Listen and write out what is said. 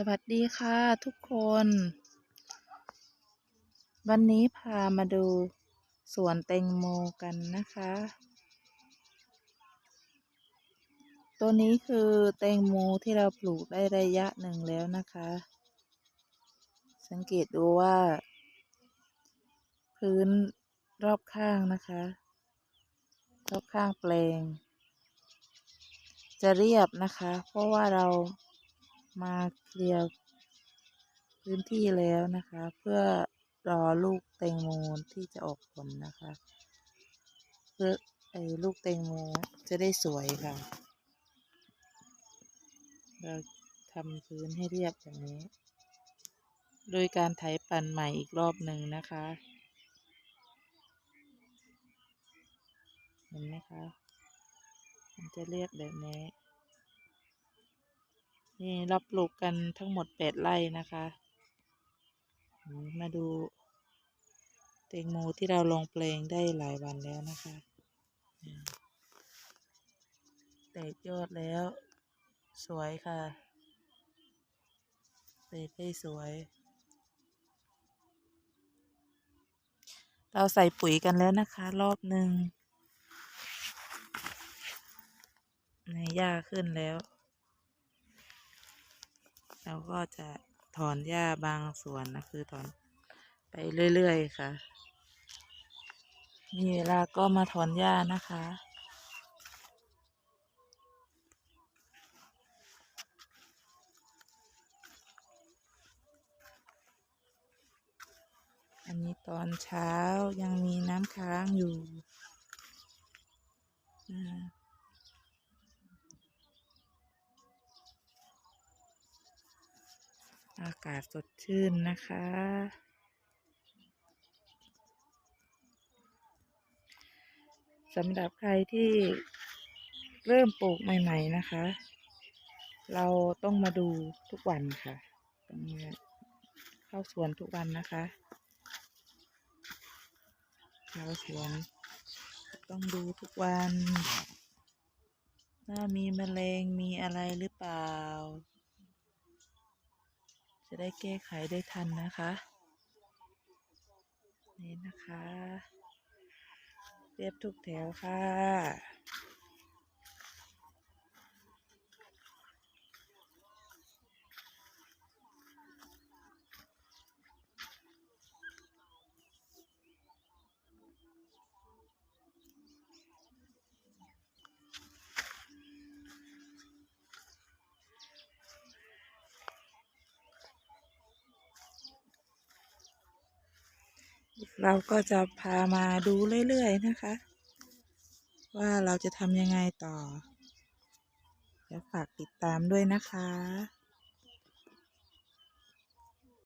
สวัสดีค่ะทุกคน วันนี้พามาดูสวนแตงโมกันนะคะ ตัวนี้คือแตงโมที่เราปลูกได้ระยะหนึ่งแล้วนะคะ สังเกตดูว่า พื้นรอบข้างนะคะ รอบข้างแปลง จะเรียบนะคะ เพราะว่าเรา มาเคลียร์พื้นที่แล้วนะคะ เพื่อรอลูกแตงโมที่จะออกผลนะคะ เพื่อไอ้ลูกแตงโมจะได้สวยค่ะ เราทำพื้นให้เรียบแบบนี้ โดยการไถปันใหม่อีกรอบหนึ่งนะคะ เห็นไหมคะ มันจะเรียบแบบนี้ นี่เราปลูกกันทั้งหมดแปดไร่นะคะ มาดูแตงโมที่เราลงแปลงได้หลายวันแล้วนะคะแตกยอดแล้ว สวยค่ะแตกได้สวย เราใส่ปุ๋ยกันแล้วนะคะ รอบหนึ่งในหญ้าขึ้นแล้ว เราก็จะถอนหญ้าบางส่วนนะคือถอนไปเรื่อยๆค่ะ มีเวลาก็มาถอนหญ้านะคะอันนี้ตอนเช้ายังมีน้ำค้างอยู่ อากาศสดชื่นนะคะ สำหรับใครที่เริ่มปลูกใหม่ๆนะคะ เราต้องมาดูทุกวันค่ะต้องเข้าสวนทุกวันนะคะ เข้าสวนต้องดูทุกวันว่ามีแมลงมีอะไรหรือเปล่า จะได้แก้ไขได้ทันนะคะ นี่นะคะ เรียบทุกแถวค่ะ เราก็จะพามาดูเรื่อยๆนะคะ ว่าเราจะทำยังไงต่อ เดี๋ยวฝากติดตามด้วยนะคะ